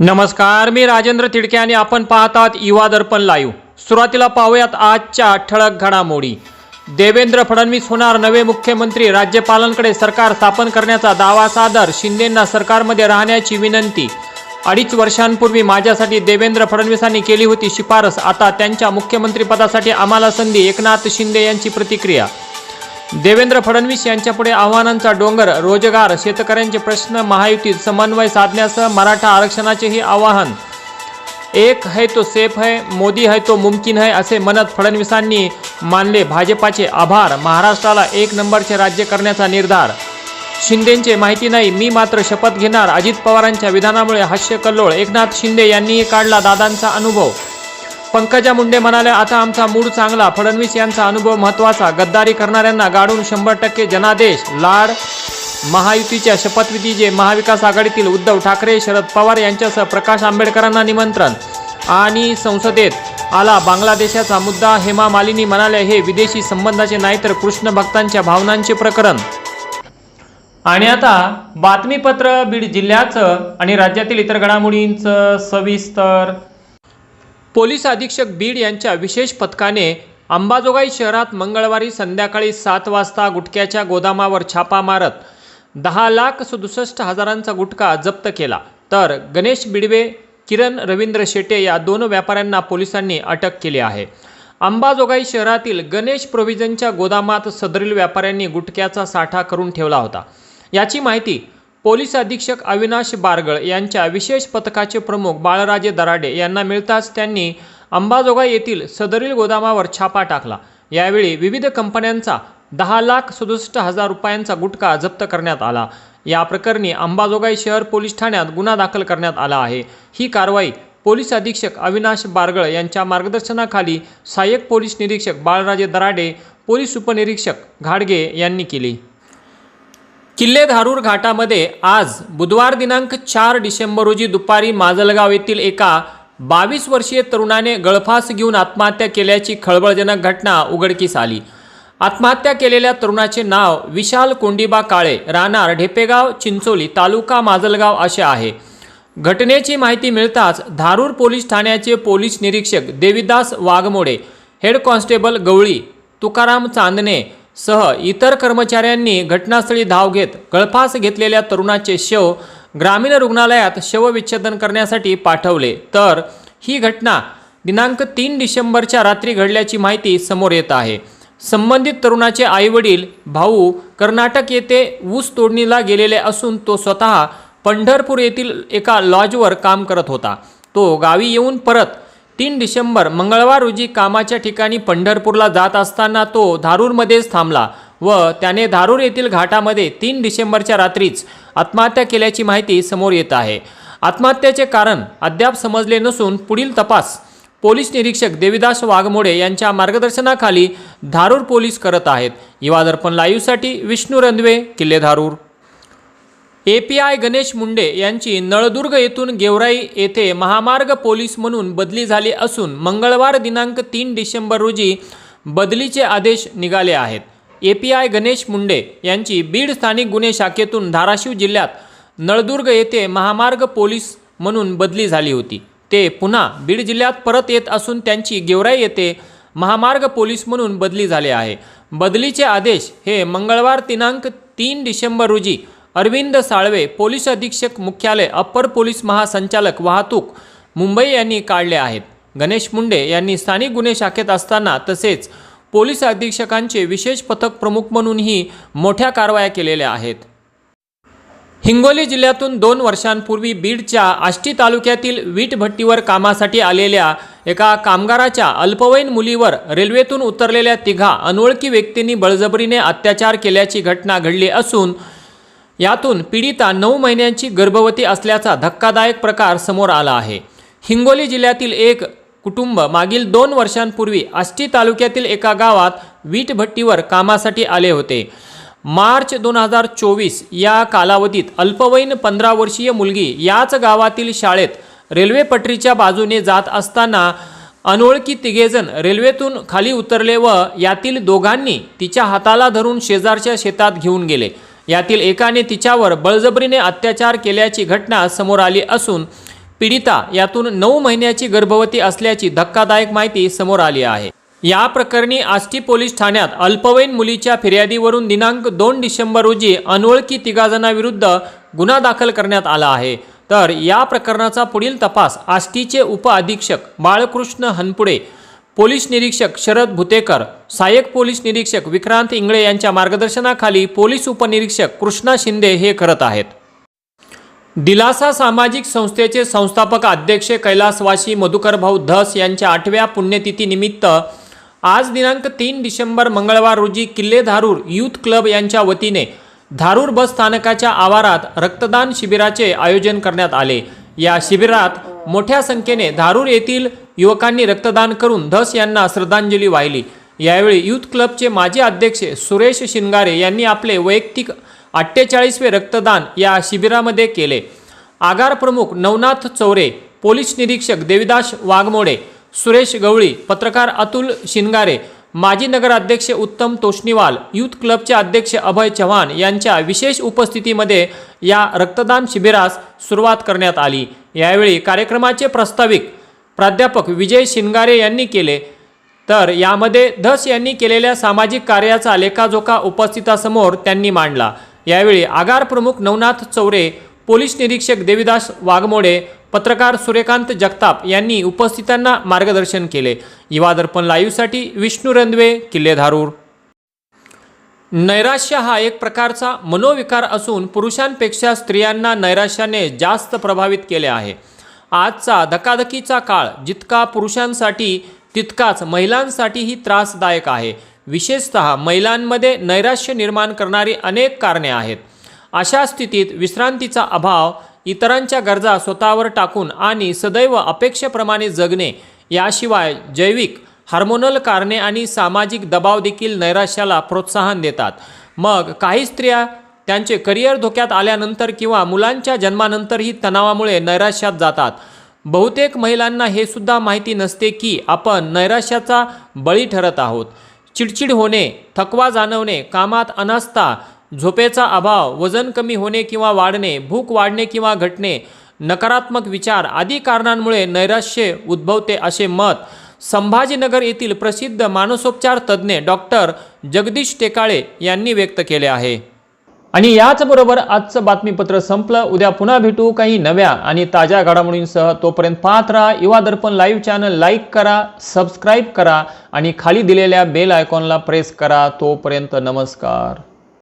नमस्कार मी राजेंद्र तिडके आणि आपण पाहतात युवा दर्पण लाईव्ह सुरुवातीला पाहूयात आजच्या ठळक घडामोडी. देवेंद्र फडणवीस होणार नवे मुख्यमंत्री. राज्यपालांकडे सरकार स्थापन करण्याचा दावा सादर. शिंदेंना सरकारमध्ये राहण्याची विनंती. अडीच वर्षांपूर्वी माझ्यासाठी देवेंद्र फडणवीसांनी केली होती शिफारस. आता त्यांच्या मुख्यमंत्रीपदासाठी आम्हाला संधी. एकनाथ शिंदे यांची प्रतिक्रिया. देवेंद्र फडणवीस यांच्यापुढे आव्हानांचा डोंगर रोजगार शेतकऱ्यांचे प्रश्न महायुतीत समन्वय साधण्यासह मराठा आरक्षणाचेही आवाहन. एक है तो सेफ है मोदी है तो मुमकिन है असे म्हणत फडणवीसांनी मानले. भाजपाचे आभार. महाराष्ट्राला एक नंबरचे राज्य करण्याचा निर्धार. शिंदेंचे माहिती नाही मी मात्र शपथ घेणार. अजित पवारांच्या विधानामुळे हास्य कल्लोळ. एकनाथ शिंदे यांनीही काढला दादांचा अनुभव. पंकजा मुंडे म्हणाले आता आमचा मूड चांगला. फडणवीस यांचा अनुभव महत्त्वाचा. गद्दारी करणाऱ्यांना गाडून शंभर टक्के जनादेश. लाड महायुतीच्या शपथविधीचे महाविकास आघाडीतील उद्धव ठाकरे शरद पवार यांच्यासह प्रकाश आंबेडकरांना निमंत्रण. आणि संसदेत आला बांगलादेशाचा मुद्दा. हेमा मालिनी म्हणाल्या हे विदेशी संबंधाचे नाही तर कृष्ण भक्तांच्या भावनांचे प्रकरण. आणि आता बातमीपत्र बीड जिल्ह्याचं आणि राज्यातील इतर घडामोडींचं सविस्तर. पोलीस अधीक्षक बीड यांच्या विशेष पथकाने अंबाजोगाई शहरात मंगळवारी संध्याकाळी सात वाजता गुटख्याच्या गोदामावर छापा मारत दहा लाख सदुसष्ट हजारांचा गुटखा जप्त केला. तर गणेश बिडवे किरण रवींद्र शेटे या दोन व्यापाऱ्यांना पोलिसांनी अटक केली आहे. अंबाजोगाई शहरातील गणेश प्रोव्हिजनच्या गोदामात सदरील व्यापाऱ्यांनी गुटख्याचा साठा करून ठेवला होता. याची माहिती पोलीस अधीक्षक अविनाश बारगळ यांच्या विशेष पथकाचे प्रमुख बाळराजे दराडे यांना मिळताच त्यांनी अंबाजोगाई येथील सदरील गोदामावर छापा टाकला. यावेळी विविध कंपन्यांचा दहा लाख सदुसष्ट हजार रुपयांचा गुटखा जप्त करण्यात आला. या प्रकरणी अंबाजोगाई शहर पोलीस ठाण्यात गुन्हा दाखल करण्यात आला आहे. ही कारवाई पोलीस अधीक्षक अविनाश बारगळ यांच्या मार्गदर्शनाखाली सहाय्यक पोलीस निरीक्षक बाळराजे दराडे पोलीस उपनिरीक्षक घाडगे यांनी केली. किल्ले धारूर घाटामध्ये आज बुधवार दिनांक चार डिसेंबर रोजी दुपारी माजलगाव येथील एका बावीस वर्षीय तरुणाने गळफास घेऊन आत्महत्या केल्याची खळबळजनक घटना उघडकीस आली. आत्महत्या केलेल्या तरुणाचे नाव विशाल कोंडीबा काळे राहणार ढेपेगाव चिंचोली तालुका माजलगाव असे आहे. घटनेची माहिती मिळताच धारूर पोलीस ठाण्याचे पोलीस निरीक्षक देविदास वाघमोडे हेड कॉन्स्टेबल गवळी तुकाराम चांदणे सह इतर कर्मचाऱ्यांनी घटनास्थळी धाव घेत गळफास घेतलेल्या तरुणाचे शव ग्रामीण रुग्णालयात शवविच्छेदन करण्यासाठी पाठवले. तर ही घटना दिनांक तीन डिसेंबरच्या रात्री घडल्याची माहिती समोर येत आहे. संबंधित तरुणाचे आईवडील भाऊ कर्नाटक येथे ऊस तोडणीला गेलेले असून तो स्वतः पंढरपूर येथील एका लॉजवर काम करत होता. तो गावी येऊन परत तीन डिसेंबर मंगळवार रोजी कामाच्या ठिकाणी पंढरपूरला जात असताना तो धारूरमध्येच थांबला व त्याने धारूर येथील घाटामध्ये तीन डिसेंबरच्या रात्रीच आत्महत्या केल्याची माहिती समोर येत आहे. आत्महत्येचे कारण अद्याप समजले नसून पुढील तपास पोलीस निरीक्षक देविदास वाघमोडे यांच्या मार्गदर्शनाखाली धारूर पोलीस करत आहेत. युवा दर्पण लाईव्हसाठी Vishnu Randhave Kille Dharur. A P I Ganesh Munde यांची नळदुर्ग येथून गेवराई येथे महामार्ग पोलीस म्हणून बदली झाली असून मंगळवार दिनांक तीन डिसेंबर रोजी बदलीचे आदेश निघाले आहेत. A P I Ganesh Munde यांची बीड स्थानिक गुन्हे शाखेतून धाराशिव जिल्ह्यात नळदुर्ग येथे महामार्ग पोलीस म्हणून बदली झाली होती. ते पुन्हा बीड जिल्ह्यात परत येत असून त्यांची गेवराई येथे महामार्ग पोलीस म्हणून बदली झाले आहे. बदलीचे आदेश हे मंगळवार दिनांक तीन डिसेंबर रोजी अरविंद साळवे पोलीस अधीक्षक मुख्यालय अप्पर पोलीस महासंचालक वाहतूक मुंबई यांनी काढले आहेत. गणेश मुंडे यांनी स्थानिक गुन्हे शाखेत असताना तसेच पोलीस अधीक्षकांचे विशेष पथक प्रमुख म्हणूनही मोठ्या कारवाया केलेल्या आहेत. हिंगोली जिल्ह्यातून दोन वर्षांपूर्वी बीडच्या आष्टी तालुक्यातील वीट भट्टीवर कामासाठी आलेल्या एका कामगाराच्या अल्पवयीन मुलीवर रेल्वेतून उतरलेल्या तिघा अनोळखी व्यक्तींनी बळजबरीने अत्याचार केल्याची घटना घडली असून यातून पीडिता नऊ महिन्यांची गर्भवती असल्याचा धक्कादायक प्रकार समोर आला आहे. हिंगोली जिल्ह्यातील एक कुटुंब मागील दोन वर्षांपूर्वी आष्टी तालुक्यातील एका गावात वीट भट्टीवर कामासाठी आले होते. मार्च दोन हजार चोवीस या कालावधीत अल्पवयीन पंधरा वर्षीय मुलगी याच गावातील शाळेत रेल्वे पटरीच्या बाजूने जात असताना अनोळखी तिघेजण रेल्वेतून खाली उतरले व यातील दोघांनी तिच्या हाताला धरून शेजारच्या शेतात घेऊन गेले. यातील एकाने तिच्यावर बळजबरीने अत्याचार केल्याची घटना समोर आली असून पीडिता यातून नऊ महिन्याची गर्भवती असल्याची धक्कादायक माहिती समोर आली आहे. या प्रकरणी आष्टी पोलीस ठाण्यात अल्पवयीन मुलीच्या फिर्यादीवरून दिनांक दोन डिसेंबर रोजी अनोळखी तिघाजणांविरुद्ध गुन्हा दाखल करण्यात आला आहे. तर या प्रकरणाचा पुढील तपास आष्टीचे उपअधीक्षक बाळकृष्ण हनपुडे पोलीस निरीक्षक शरद भुतेकर सहाय्यक पोलीस निरीक्षक विक्रांत इंगळे यांच्या मार्गदर्शनाखाली पोलीस उपनिरीक्षक कृष्णा शिंदे हे करत आहेत. दिलासा सामाजिक संस्थेचे संस्थापक अध्यक्ष कैलासवासी मधुकरभाऊ धस यांच्या आठव्या पुण्यतिथीनिमित्त आज दिनांक तीन डिसेंबर मंगळवार रोजी किल्ले धारूर यूथ क्लब यांच्या वतीने धारूर बस स्थानकाच्या आवारात रक्तदान शिबिराचे आयोजन करण्यात आले. या शिबिरात मोठ्या संख्येने धारूर येथील युवकांनी रक्तदान करून धस यांना श्रद्धांजली वाहिली. यावेळी यूथ क्लबचे माजी अध्यक्ष सुरेश शिंगारे यांनी आपले वैयक्तिक अठ्ठेचाळीसवे रक्तदान या शिबिरामध्ये केले. आगार प्रमुख नवनाथ चौरे पोलीस निरीक्षक देविदास वाघमोडे सुरेश गवळी पत्रकार अतुल शिंगारे माजी नगराध्यक्ष उत्तम तोष्णीवाल यूथ क्लबचे अध्यक्ष अभय चव्हाण यांच्या विशेष उपस्थितीमध्ये या रक्तदान शिबिरास सुरुवात करण्यात आली. यावेळी कार्यक्रमाचे प्रास्ताविक प्राध्यापक विजय शिनगारे यांनी केले. तर यामध्ये धस यांनी केलेल्या सामाजिक कार्याचा लेखाजोखा उपस्थितासमोर त्यांनी मांडला. यावेळी आगार प्रमुख नवनाथ चौरे पोलीस निरीक्षक देविदास वाघमोडे पत्रकार सूर्यकांत जगताप यांनी उपस्थितांना मार्गदर्शन केले. युवा दर्पण लाईव्हसाठी विष्णू रंधवे किल्ले धारूर नैराश्य हा एक प्रकारचा मनोविकार असून पुरुषांपेक्षा स्त्रियांना नैराश्याने जास्त प्रभावित केले आहे. आजचा धकाधकीचा काळ जितका पुरुषांसाठी तितकाच महिलांसाठीही त्रासदायक आहे. विशेषत महिलांमध्ये नैराश्य निर्माण करणारी अनेक कारणे आहेत. अशा स्थितीत विश्रांतीचा अभाव इतरांच्या गरजा स्वतःवर टाकून आणि सदैव अपेक्षेप्रमाणे जगणे याशिवाय जैविक हार्मोनल कारणे आणि सामाजिक दबाव देखील नैराश्याला प्रोत्साहन देतात. मग काही स्त्रिया त्यांचे करिअर धोक्यात आल्यानंतर किंवा मुलांच्या जन्मानंतरही तणावामुळे नैराश्यात जातात. बहुतेक महिलांना हे सुद्धा माहिती नसते की आपण नैराश्याचा बळी ठरत आहोत. चिडचिड होणे थकवा जाणवणे कामात अनास्था झोपेचा अभाव वजन कमी होणे किंवा वाढणे भूक वाढणे किंवा घटणे नकारात्मक विचार आदी कारणांमुळे नैराश्य उद्भवते असे मत संभाजीनगर येथील प्रसिद्ध मानसोपचार तज्ज्ञ डॉक्टर जगदीश टेकाळे यांनी व्यक्त केले आहे. आणि याचबरोबर आजचं बातमीपत्र संपलं. उद्या पुन्हा भेटू काही नव्या आणि ताज्या घडामोडींसह. तोपर्यंत पाहत राहा Yuva Darpan live channel. Like करा सबस्क्राईब करा आणि खाली दिलेल्या बेल आयकॉनला प्रेस करा. तोपर्यंत नमस्कार.